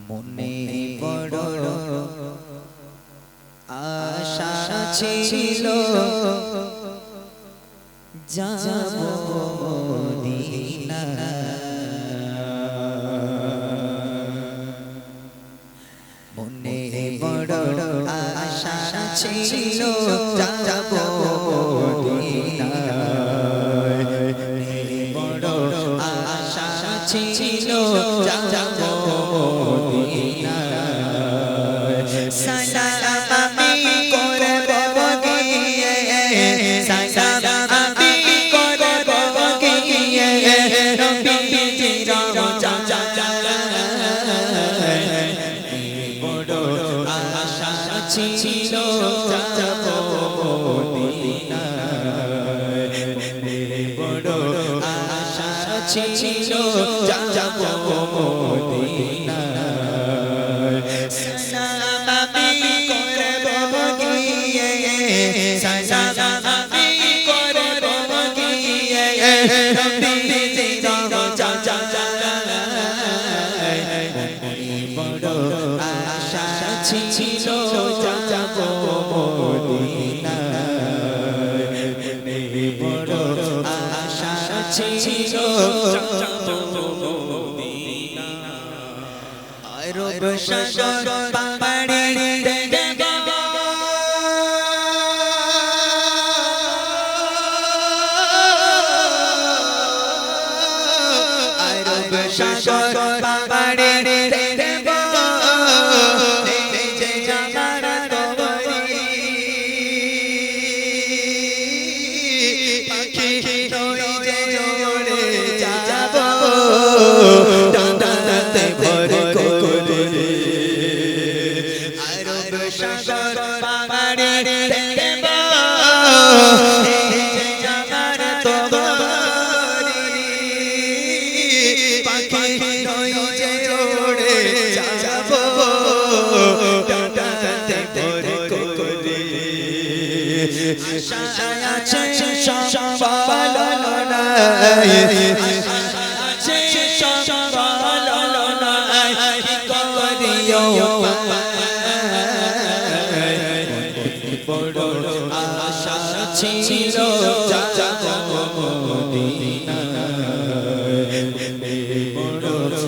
মনে বড় আশা ছিল যাব ছিল বড় আশা ছিল যাব মদিনা ছিল যাব মদিনা বড় আশা ছিল যাব মদিনা আরব সাগর সাগর পাখি নই যে ওড়ে যাব। ডানাতে ভর করে আশায় আছে সম্বল আছে সম্বল কি করিও বড় আশা ছিল।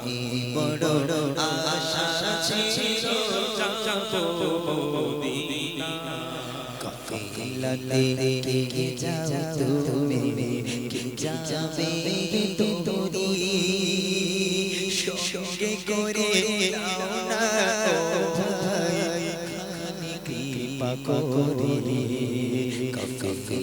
আমি বড় আশা ছিল কাফিলাতে কে যাও তুমি, কে যাবে তুমি? সঙ্গে করে দাও না ভাই। কৃপা করে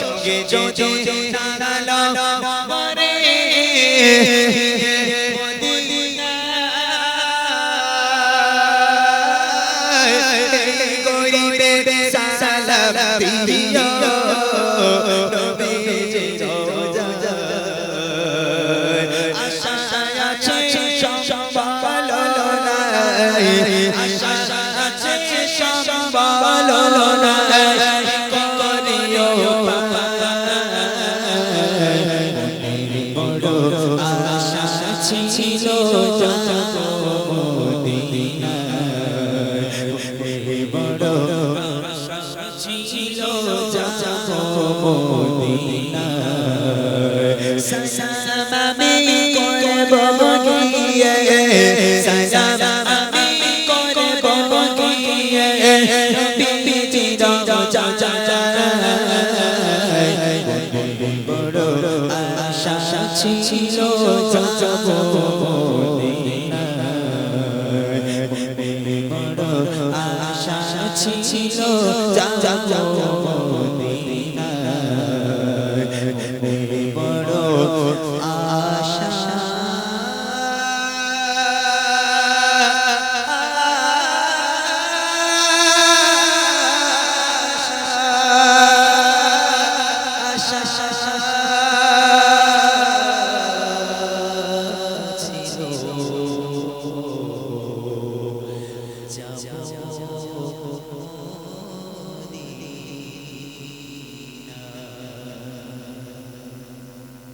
সঙ্গে যদি মরে ছিল মদিনা সামে করব গিয়ে সামে করব গিয়ে পিপিটি যাও যাও যাও ছিল যাব